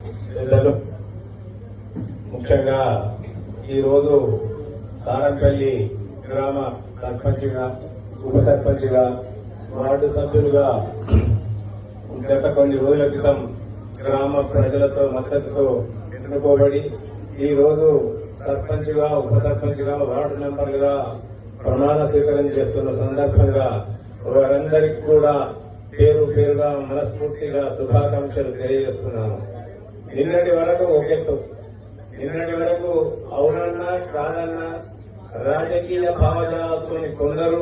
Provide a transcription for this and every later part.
పిల్లలు ముఖ్యంగా ఈరోజు సారంపల్లి గ్రామ సర్పంచ్గా ఉప సర్పంచ్గా వార్డు సభ్యులుగా గత కొన్ని రోజుల క్రితం గ్రామ ప్రజలతో మద్దతుతో ఎన్నుకోబడి ఈ రోజు సర్పంచ్గా ఉప సర్పంచ్గా వార్డు మెంబర్లుగా ప్రమాణ స్వీకారం చేస్తున్న సందర్భంగా వారందరికీ కూడా పేరు పేరుగా మనస్ఫూర్తిగా శుభాకాంక్షలు తెలియజేస్తున్నాను. నిన్నటి వరకు ఒకెత్తు నిన్నటి వరకు అవునన్నా కాదన్నా రాజకీయ భావజాలతోని కొందరు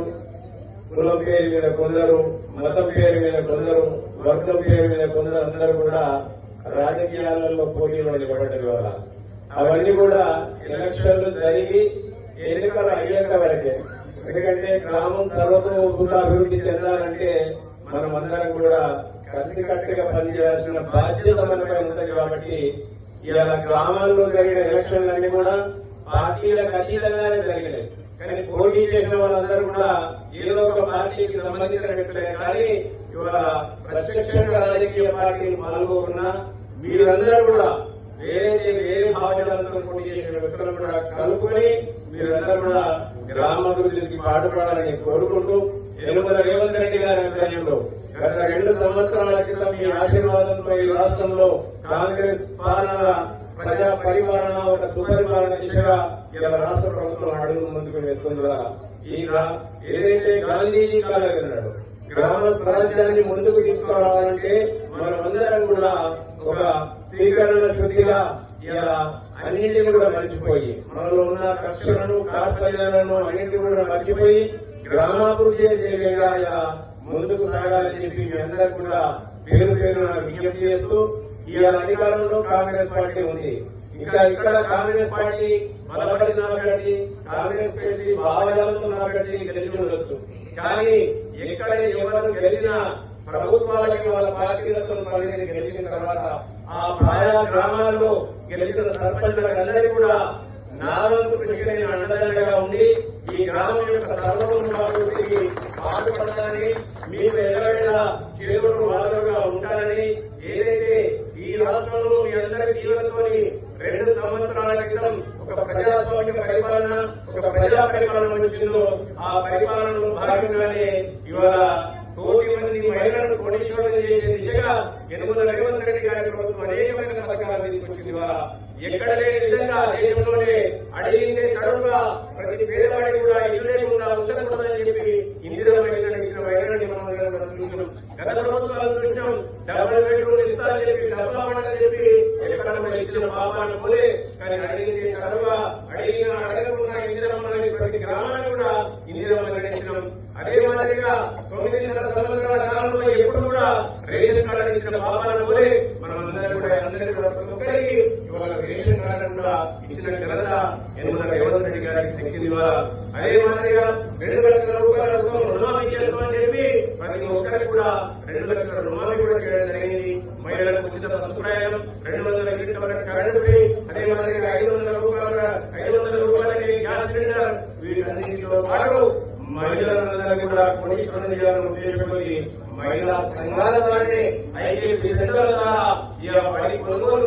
కులం పేరు మీద కొందరు మతం పేరు మీద కొందరు వర్గం పేరు మీద కొందరు అందరూ కూడా రాజకీయాలలో పోటీలో నిలబడ్డారు వల్ల. అవన్నీ కూడా ఎలక్షన్లు జరిగి ఎన్నికలు అయ్యేంత వరకే. ఎందుకంటే గ్రామం సర్వతోముఖంగా అభివృద్ధి చెందాలంటే మనం అందరం కూడా కలిసికట్టుగా పనిచేయాల్సిన బాధ్యత మనపై ఉంటుంది కాబట్టి ఇవాళ గ్రామాల్లో జరిగిన ఎలక్షన్లన్నీ కూడా పార్టీలకు అతీతంగానే జరిగినాయి. కానీ పోటీ చేసిన వాళ్ళందరూ కూడా ఏదో ఒక పార్టీకి సంబంధించిన వ్యక్తులే. కానీ ఇవాళ ప్రత్యక్షంగా రాజకీయ పార్టీలు పాల్గొకున్నా మీరందరూ కూడా వేరే వేరే భావజాలతో పోటీ చేసిన వ్యక్తులను కూడా కలుపుకొని మీరందరూ కూడా గ్రామాభివృద్ధికి పాటుపడాలని కోరుకుంటూ ఎనుమల రేవంత్ రెడ్డి గారి ఆధ్వర్యంలో గత రెండు సంవత్సరాల క్రితం మీ ఆశీర్వాదంతో ఈ రాష్ట్రంలో కాంగ్రెస్ పాలన ప్రజా పరిపాలన ఒక సుపరిపాలన దిశగా ఇలా రాష్ట్ర ప్రభుత్వం అడుగు ముందుకు వేస్తుందా ఈ రా- ఏదైతే గాంధీజీ కాలన్నాడు గ్రామ స్వరాజ్యాన్ని ముందుకు తీసుకురావాలంటే మనమందరం కూడా ఒక స్వీకరణ శుద్ధిగా ఇలా అన్నింటిని కూడా మర్చిపోయి మనలో ఉన్న కక్షలను కార్పల్యాలను అన్నింటినీ కూడా మర్చిపోయి గ్రామాభివృద్ధి ధ్యేయంగా ఇలా ముందుకు సాగాలని చెప్పి మీ అందరూ కూడా పేరు పేరు విజ్ఞప్తి చేస్తూ ఇవాళ అధికారంలో కాంగ్రెస్ పార్టీ ఉంది. ఇంకా ఇక్కడ కాంగ్రెస్ పార్టీ బలపడి నాకండి కాంగ్రెస్ పార్టీ భావజాలంతో నాకండి గెలిచి ఉండొచ్చు. కానీ ఎక్కడ ఎవరు గెలిచినా ప్రభుత్వాలకి వాళ్ళ పార్టీలతో ప్రతినిధి గెలిచిన తర్వాత ఆ ఆయా గ్రామాల్లో గెలిచిన సర్పంచులకు అందరికీ కూడా నా వంతు కృషిగా నేను అండదండగా ఉండి ఈ గ్రామం యొక్క సర్వతోముఖాభివృద్ధికి పాటుపడతానని మీకు ఎలాగైనా చేదురు వాదరుగా ఉంటానని ఏదైతే ఈ రాష్ట్రంలో మీ అందరి జీవనతోని రెండు సంవత్సరాల క్రితం ఒక ప్రజాస్వామిక పరిపాలన ఒక ప్రజా పరిపాలన వచ్చిందో ఆ పరిపాలనలో భాగంగానే ఇవాళ కోటి మంది మహిళలను కోటీశ్వరులు చేసే దిశగా ఎనుమల రేవంత్ రెడ్డి గారి ప్రభుత్వం అనేకమైన పథకాలు తీసుకొచ్చింది ఇవాళ. ఎక్కడ లేని విధంగా దేశంలోనే అడిగిందే తడుగా ప్రతి పేదవాడికి కూడా ఇల్లు లేకుండా ఉండకూడదని చెప్పి ఇందిరా మహిళలను ఇచ్చిన మనం కూడా చూసినాం గత ప్రభుత్వాలు చూసినాం డబుల్ బెడ్రూమ్ ఇస్తారని చెప్పి డబ్బా చెప్పి ఎక్కడ కూడా ఇచ్చిన పాపాన్ని పోలే. కానీ అడిగింది అడిగిన అడగకుండా ఇందిరమ్మని ప్రతి గ్రామాన్ని కూడా ఇందిరమ్మని అదే మాదిరిగా తొమ్మిదిన్నర సంవత్సరాల కాలంలో ఎప్పుడు కూడా రేషన్ కార్డు ఇచ్చిన పాపాన్ని పోలే. మనం అందరూ కూడా అందరికీ కూడా ప్రతి ఒక్కరికి ఇవాళ రేషన్ కార్డు కూడా ఇచ్చిన ఘనత ఎనుమల రేవంత్ రెడ్డి గారికి దక్కింది ఇవాళ. అదే మాదిరిగా రెండు లక్షల రూపాయలతో రుణమాఫీ చేస్తామని చెప్పి ప్రతి ఒక్కరికి కూడా రెండు లక్షల రుణమాఫీ కూడా చేయడం జరిగింది. మహిళలకు ఉచిత బస్సు ప్రయాణం రెండు వందల యూనిట్ల వరకు కరెంటు ఫ్రీ అదే మాదిరిగా ఐదు వందల రూపాయల ఐదు వందల రూపాయలకి గ్యాస్ సిలిండర్. వీటన్నిటితో పాటు మహిళలందరికీ కూడా కోటీశ్వరం చేయాలని ఉద్దేశంతోటి మహిళా సంఘాల ద్వారానే ఐకేపీ సెంటర్ల ద్వారా ఈ పది కొనుగోలు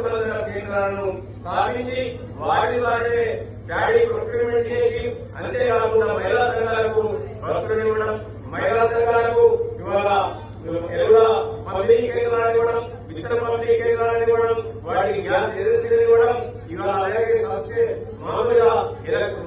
కేంద్రాలను స్థాపించి వాటి ద్వారానే డాడీ ప్రొక్యూర్మెంట్ చేసి అంతేకాకుండా మహిళా సంఘాలకు బస్సులు ఇవ్వడం మహిళా సంఘాలకు ఇవాళ ఎరువుల పంపిణీ కేంద్రాలు ఇవ్వడం విత్తన పంపిణీ కేంద్రాలు ఇవ్వడం వాటికి గ్యాస్ ఎదురు ఇవ్వడం ఇవాళ అలాగే మామూలుగా ఎలకు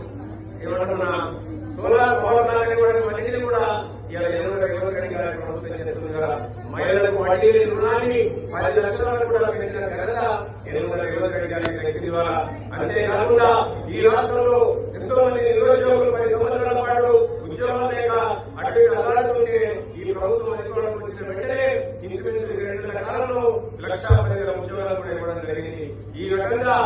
సోలార్ పవర్ ప్లాంట్ ఇవ్వడం అన్నింటినీ కూడా ఇలా ఎరువుల రేవంత్ రెడ్డి గారి ప్రభుత్వం చేస్తుంది కదా మహిళలకు వడ్డీ లేని రుణాన్ని పది లక్షల కూడా పెంచిన ఘనత ఎరువుల రేవంత్ రెడ్డి గారికి దక్కింది ఇవాళ. అంతేకాకుండా ఈ రాష్ట్రంలో ఎంతో మంది నిరుద్యోగులు పది సంవత్సరాల పాటు ఉద్యోగం లేక అటు ఇటు ఈ ప్రభుత్వం అధికారంలోకి వచ్చిన వెంటనే ఇంచుమించు రెండు నెలల కాలంలో లక్ష పదివేల ఉద్యోగాలు కూడా ఇవ్వడం జరిగింది ఈ రకంగా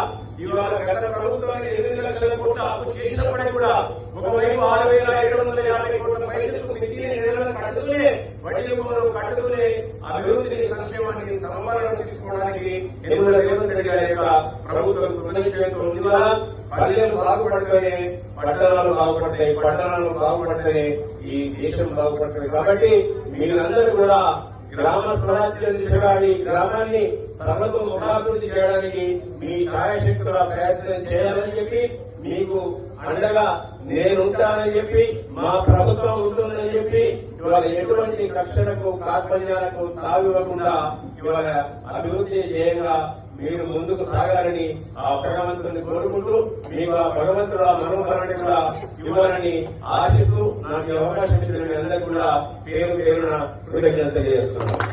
ఇవాళ గత ప్రభుత్వానికి ఎనిమిది లక్షల కోట్ల అప్పు చేసినప్పటికీ కూడా ఒకవైపు ఆరు వేల ఏడు వందల యాభై కోట్ల పైసలకు మితిని నెలలను కట్టుతూనే వడ్డీ రూపంలో కట్టుతూనే అభివృద్ధిని సంక్షేమాన్ని తీసుకోవడానికి ఎనిమిది రేవంత్ రెడ్డి గారి యొక్క ప్రభుత్వం కృతనిశ్చయంతో ఉంది. వల్ల పల్లెలు బాగుపడితేనే పట్టణాలు బాగుపడతాయి పట్టణాలు బాగుపడితేనే ఈ దేశం బాగుపడుతుంది. కాబట్టి మీరందరూ కూడా గ్రామ స్వరాజ్యం దిశగా ఈ గ్రామాన్ని సర్వతో ముఖాభివృద్ధి చేయడానికి మీ సాయశక్తుల ప్రయత్నం చేయాలని చెప్పి మీకు అండగా నేనుంటానని చెప్పి మా ప్రభుత్వం ఉంటుందని చెప్పి ఇవాళ ఎటువంటి కక్షలకు కార్పణ్యాలకు తావివ్వకుండా ఇవాళ అభివృద్ధి ధ్యేయంగా మీరు ముందుకు సాగాలని ఆ భగవంతుని కోరుకుంటూ మీకు ఆ భగవంతుడు ఆ మనోహరాన్ని కూడా ఇవ్వాలని ఆశిస్తూ నాకు అవకాశం ఇచ్చిన మీ అందరికీ కూడా పేరు పేరున కృతజ్ఞత తెలియజేస్తున్నాను.